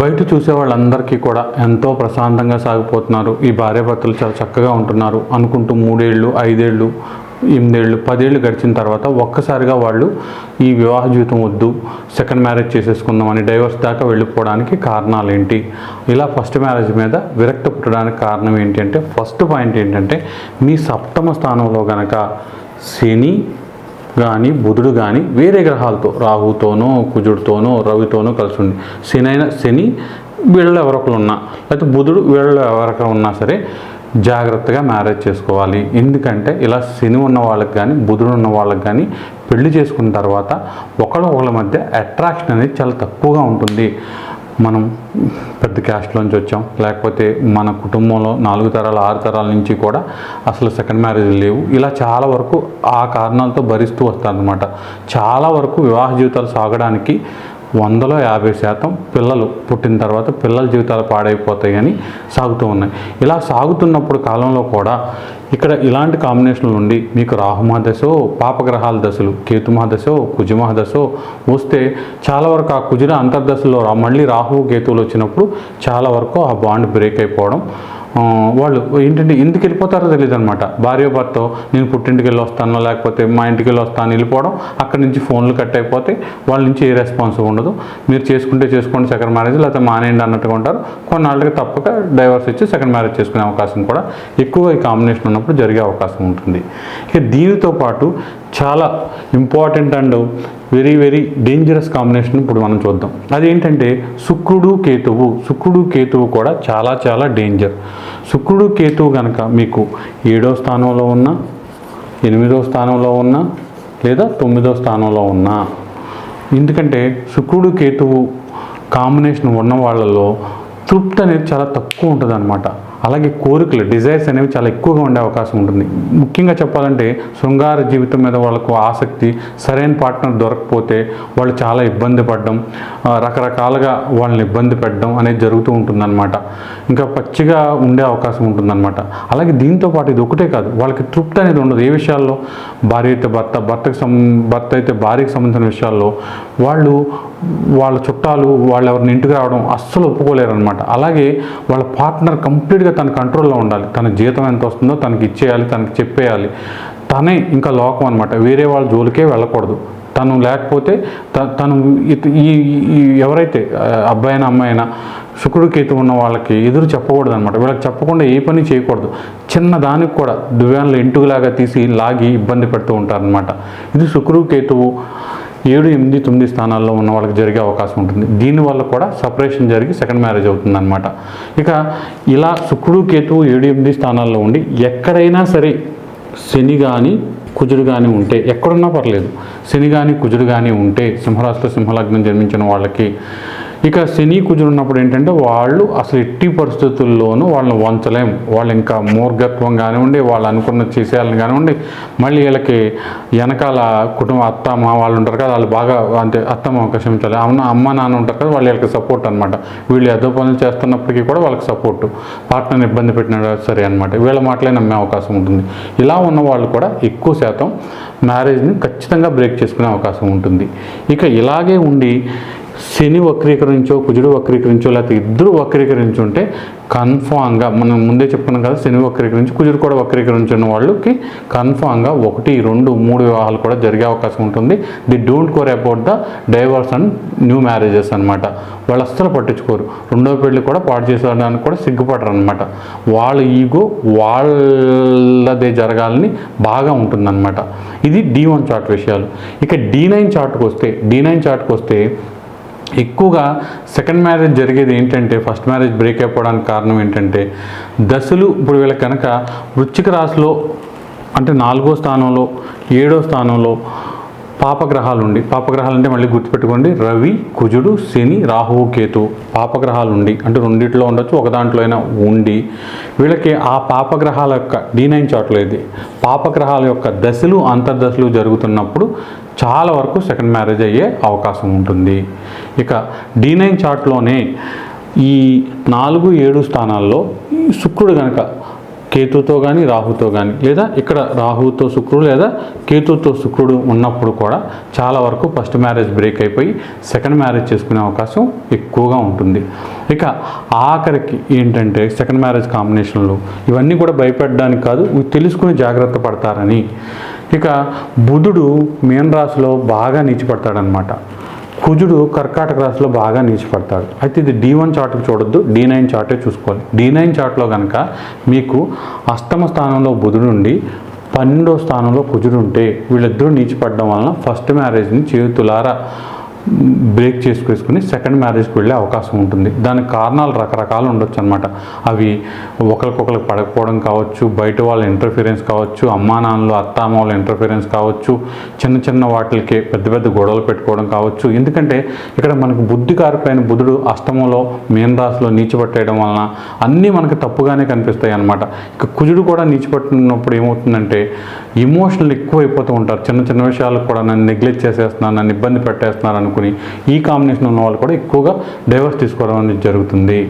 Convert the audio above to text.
బయట చూసే వాళ్ళందరికీ కూడా ఎంతో ప్రశాంతంగా సాగిపోతున్నారు. ఈ భార్యాభర్తలు చాలా చక్కగా ఉంటున్నారు అనుకుంటూ మూడేళ్ళు ఐదేళ్ళు ఎనిమిదేళ్ళు పదేళ్ళు గడిచిన తర్వాత ఒక్కసారిగా వాళ్ళు ఈ వివాహ జీవితం వద్దు సెకండ్ మ్యారేజ్ చేసేసుకుందామని డైవర్స్ దాకా వెళ్ళిపోవడానికి కారణాలు ఏంటి ఇలా ఫస్ట్ మ్యారేజ్ మీద విరక్తి పుట్టడానికి కారణం ఏంటి అంటే ఫస్ట్ పాయింట్ ఏంటంటే మీ సప్తమ స్థానంలో కనుక శని కానీ బుధుడు కానీ వేరే గ్రహాలతో రాహుతోనో కుజుడితోనో రవితోనో కలిసి ఉంది శని అయినా శని వీళ్ళు ఎవరొకరు ఉన్నా లేకపోతే బుధుడు వీళ్ళు ఎవరొకరు ఉన్నా సరే జాగ్రత్తగా మ్యారేజ్ చేసుకోవాలి. ఎందుకంటే ఇలా శని ఉన్న వాళ్ళకి కానీ బుధుడు ఉన్న వాళ్ళకి కానీ పెళ్ళి చేసుకున్న తర్వాత ఒకళ్ళొకళ్ళ ఒకళ్ళ మధ్య అట్రాక్షన్ అనేది చాలా తక్కువగా ఉంటుంది. మనం పెద్ద క్యాస్ట్లోంచి వచ్చాం. లేకపోతే మన కుటుంబంలో నాలుగు తరాలు ఆరు తరాల నుంచి కూడా అసలు సెకండ్ మ్యారేజ్ లేవు. ఇలా చాలా వరకు ఆ కారణాలతో భరిస్తూ వస్తారనమాట చాలా వరకు వివాహ జీవితాలు సాగడానికి వందలో యాభై శాతం పిల్లలు పుట్టిన తర్వాత పిల్లల జీవితాలు పాడైపోతాయి అని సాగుతూ ఉన్నాయి. ఇలా సాగుతున్నప్పుడు కాలంలో కూడా ఇక్కడ ఇలాంటి కాంబినేషన్లు ఉండి మీకు రాహుమహదశో పాపగ్రహాల దశలు కేతుమహ దశో వస్తే చాలా వరకు ఆ కుజుల అంతర్దశలో మళ్ళీ రాహువు కేతువులు వచ్చినప్పుడు చాలా వరకు ఆ బాండ్ బ్రేక్ అయిపోవడం వాళ్ళు ఏంటంటే ఎందుకు వెళ్ళిపోతారో తెలియదు అనమాట భార్య భర్త నేను పుట్టింటికి వెళ్ళి వస్తాను లేకపోతే మా ఇంటికి వెళ్ళి వస్తాను వెళ్ళిపోవడం అక్కడి నుంచి ఫోన్లు కట్ అయిపోతే వాళ్ళ నుంచి ఏ రెస్పాన్స్ ఉండదు. మీరు చేసుకుంటే చేసుకోండి సెకండ్ మ్యారేజ్ లేకపోతే మానేయండి అన్నట్టుగా ఉంటారు. కొన్నాళ్ళకి తప్పక డైవర్స్ ఇచ్చి సెకండ్ మ్యారేజ్ చేసుకునే అవకాశం కూడా ఎక్కువ ఈ కాంబినేషన్ ఉన్నప్పుడు జరిగే అవకాశం ఉంటుంది. ఇక దీనితో పాటు చాలా important and very very dangerous combination ఇప్పుడు మనం చూద్దాం. అదేంటంటే శుక్రుడు కేతువు శుక్రుడు కేతువు కూడా చాలా చాలా డేంజర్ శుక్రుడు కేతువు కనుక మీకు ఏడో స్థానంలో ఉన్నా ఎనిమిదో స్థానంలో ఉన్నా లేదా తొమ్మిదో స్థానంలో ఉన్నా ఎందుకంటే శుక్రుడు కేతువు కాంబినేషన్ ఉన్న వాళ్ళలో తృప్తి అనేది చాలా తక్కువ ఉంటుంది అనమాట అలాగే కోరికలు డిజైర్స్ అనేవి చాలా ఎక్కువగా ఉండే అవకాశం ఉంటుంది. ముఖ్యంగా చెప్పాలంటే శృంగార జీవితం మీద వాళ్ళకు ఆసక్తి సరైన పార్ట్నర్ దొరకకపోతే వాళ్ళు చాలా ఇబ్బంది పడడం రకరకాలుగా వాళ్ళని ఇబ్బంది పెట్టడం అనేది జరుగుతూ ఉంటుందన్నమాట. ఇంకా పచ్చిగా ఉండే అవకాశం ఉంటుందన్నమాట. అలాగే దీంతో పాటు ఇది ఒకటే కాదు వాళ్ళకి తృప్తి అనేది ఉండదు. ఏ విషయాల్లో? భార్య అయితే భర్త భర్తకు సం భర్త అయితే భార్యకి సంబంధించిన విషయాల్లో వాళ్ళు వాళ్ళ చుట్టాలు వాళ్ళు ఎవరిని ఇంటికి రావడం అస్సలు ఒప్పుకోలేరు అనమాట అలాగే వాళ్ళ పార్ట్నర్ కంప్లీట్గా తన కంట్రోల్లో ఉండాలి. తన జీతం ఎంత వస్తుందో తనకి ఇచ్చేయాలి తనకి చెప్పేయాలి. తనే ఇంకా లోకం అనమాట వేరే వాళ్ళ జోలికే వెళ్ళకూడదు. తను లేకపోతే త- తను ఈ ఎవరైతే అబ్బాయినా అబ్బాయి అయినా అమ్మాయి అయినా శుక్రుడు కేతు ఉన్న వాళ్ళకి ఎదురు చెప్పకూడదు అనమాట వీళ్ళకి చెప్పకుండా ఏ పని చేయకూడదు. చిన్న దానికి కూడా దువ్యాన్లు ఇంటులాగా తీసి లాగి ఇబ్బంది పెడుతూ ఉంటారనమాట ఇది శుక్రుడు కేతువు ఏడు ఎనిమిది తొమ్మిది స్థానాల్లో ఉన్న వాళ్ళకి జరిగే అవకాశం ఉంటుంది. దీనివల్ల కూడా సపరేషన్ జరిగి సెకండ్ మ్యారేజ్ అవుతుందన్నమాట. ఇక ఇలా శుక్రుడు కేతువు ఏడు ఎనిమిది స్థానాల్లో ఉండి ఎక్కడైనా సరే శని కానీ కుజుడు కానీ ఉంటే ఎక్కడున్నా పర్లేదు. శని కానీ కుజుడు కానీ ఉంటే సింహరాశిలో సింహలగ్నం జన్మించిన వాళ్ళకి ఇక శని కుజుడు ఉన్నప్పుడు ఏంటంటే వాళ్ళు అసలు ఎట్టి పరిస్థితుల్లోనూ వాళ్ళని వంచలేం. వాళ్ళు ఇంకా మూర్ఘత్వం కానివ్వండి వాళ్ళు అనుకున్న చేసేయాలని కానివ్వండి మళ్ళీ వీళ్ళకి వెనకాల కుటుంబ అత్తమ్మ వాళ్ళు ఉంటారు కదా వాళ్ళు బాగా అంటే అత్తమ్మ క్షమించాలి అమ్మ అమ్మ నాన్న ఉంటారు కదా వాళ్ళు వీళ్ళకి సపోర్ట్ అనమాట వీళ్ళు ఎదో పనులు చేస్తున్నప్పటికీ కూడా వాళ్ళకి సపోర్ట్ పార్ట్నర్ని ఇబ్బంది పెట్టినా సరే అనమాట వీళ్ళ మాటలే నమ్మే అవకాశం ఉంటుంది. ఇలా ఉన్న వాళ్ళు కూడా ఎక్కువ శాతం మ్యారేజ్ని ఖచ్చితంగా బ్రేక్ చేసుకునే అవకాశం ఉంటుంది. ఇక ఇలాగే ఉండి శని వక్రీకరించో కుజుడు వక్రీకరించో లేకపోతే ఇద్దరు వక్రీకరించుంటే కన్ఫామ్గా మనం ముందే చెప్పుకున్నాం కదా శని వక్రీకరించి కుజుడు కూడా వక్రీకరించిన వాళ్ళకి కన్ఫామ్గా ఒకటి రెండు మూడు వివాహాలు కూడా జరిగే అవకాశం ఉంటుంది. They don't care about the divorce and new marriages అనమాట వాళ్ళు అస్సలు పట్టించుకోరు. రెండో పెళ్ళి కూడా పాటు చేసేదానికి కూడా సిగ్గుపడరు అనమాట వాళ్ళ ఈగో వాళ్ళదే జరగాలని బాగా ఉంటుందన్నమాట. ఇది డి వన్ చార్ట్ విషయాలు. ఇక డి నైన్ చార్ట్కి వస్తే డి నైన్ చార్ట్కి వస్తే ఎక్కువగా సెకండ్ మ్యారేజ్ జరిగేది ఏంటంటే ఫస్ట్ మ్యారేజ్ బ్రేక్ అయిపోవడానికి కారణం ఏంటంటే దశలు ఇప్పుడు వీళ్ళకి కనుక వృచ్చిక రాశిలో అంటే నాలుగో స్థానంలో ఏడో స్థానంలో పాపగ్రహాలు ఉండి పాపగ్రహాలు అంటే మళ్ళీ గుర్తుపెట్టుకోండి. రవి కుజుడు శని రాహువు కేతు పాపగ్రహాలు ఉండి అంటే రెండిట్లో ఉండొచ్చు ఒక దాంట్లో అయినా ఉండి. వీళ్ళకి ఆ పాపగ్రహాల యొక్క డీనైన్ నైన్ ఇది. పాపగ్రహాల యొక్క దశలు అంతర్దశలు జరుగుతున్నప్పుడు చాలా వరకు సెకండ్ మ్యారేజ్ అయ్యే అవకాశం ఉంటుంది. ఇక డీనైన్ చార్ట్లోనే ఈ నాలుగు ఏడు స్థానాల్లో శుక్రుడు కనుక కేతుతో కానీ రాహుతో కానీ లేదా ఇక్కడ రాహుతో శుక్రుడు లేదా కేతుతో శుక్రుడు ఉన్నప్పుడు కూడా చాలా వరకు ఫస్ట్ మ్యారేజ్ బ్రేక్ అయిపోయి సెకండ్ మ్యారేజ్ చేసుకునే అవకాశం ఎక్కువగా ఉంటుంది. ఇక ఆఖరికి ఏంటంటే సెకండ్ మ్యారేజ్ కాంబినేషన్లు ఇవన్నీ కూడా భయపడడానికి కాదు తెలుసుకుని జాగ్రత్త పడతారని. ఇక బుధుడు మీన రాశిలో బాగా నీచిపడతాడనమాట కుజుడు కర్కాటక రాశిలో బాగా నీచిపడతాడు. అయితే ఇది డి వన్ చార్ట్కి చూడొద్దు. డి నైన్ చార్టే చూసుకోవాలి. డి నైన్ చార్ట్లో కనుక మీకు అష్టమ స్థానంలో బుధుడు ఉండి పన్నెండో స్థానంలో కుజుడు ఉంటే వీళ్ళిద్దరూ నీచిపడడం వలన ఫస్ట్ మ్యారేజ్ని చేతులారా బ్రేక్ చేసుకుని సెకండ్ మ్యారేజ్కి వెళ్ళే అవకాశం ఉంటుంది. దానికి కారణాలు రకరకాలు ఉండొచ్చు అనమాట అవి ఒకరికొకరికి పడకపోవడం కావచ్చు బయట వాళ్ళ ఇంటర్ఫీరెన్స్ కావచ్చు అమ్మా నాన్నలు అత్తామ్మ వాళ్ళ ఇంటర్ఫీరెన్స్ కావచ్చు చిన్న చిన్న వాటికి పెద్ద పెద్ద గొడవలు పెట్టుకోవడం కావచ్చు. ఎందుకంటే ఇక్కడ మనకు బుద్ధి కారిపోయిన బుధుడు అష్టమంలో మీన రాశిలో నీచిపట్టేయడం వలన అన్నీ మనకు తప్పుగానే కనిపిస్తాయి అనమాట ఇక కుజుడు కూడా నీచిపట్టినప్పుడు ఏమవుతుందంటే ఇమోషనల్ ఎక్కువ అయిపోతూ ఉంటారు. చిన్న చిన్న విషయాలకు కూడా నన్ను నెగ్లెక్ట్ చేసేస్తున్నారు నన్ను ఇబ్బంది పెట్టేస్తున్నారు అనుకుని ఈ కాంబినేషన్ ఉన్న వాళ్ళు కూడా ఎక్కువగా డైవర్స్ తీసుకోవడం అనేది జరుగుతుంది.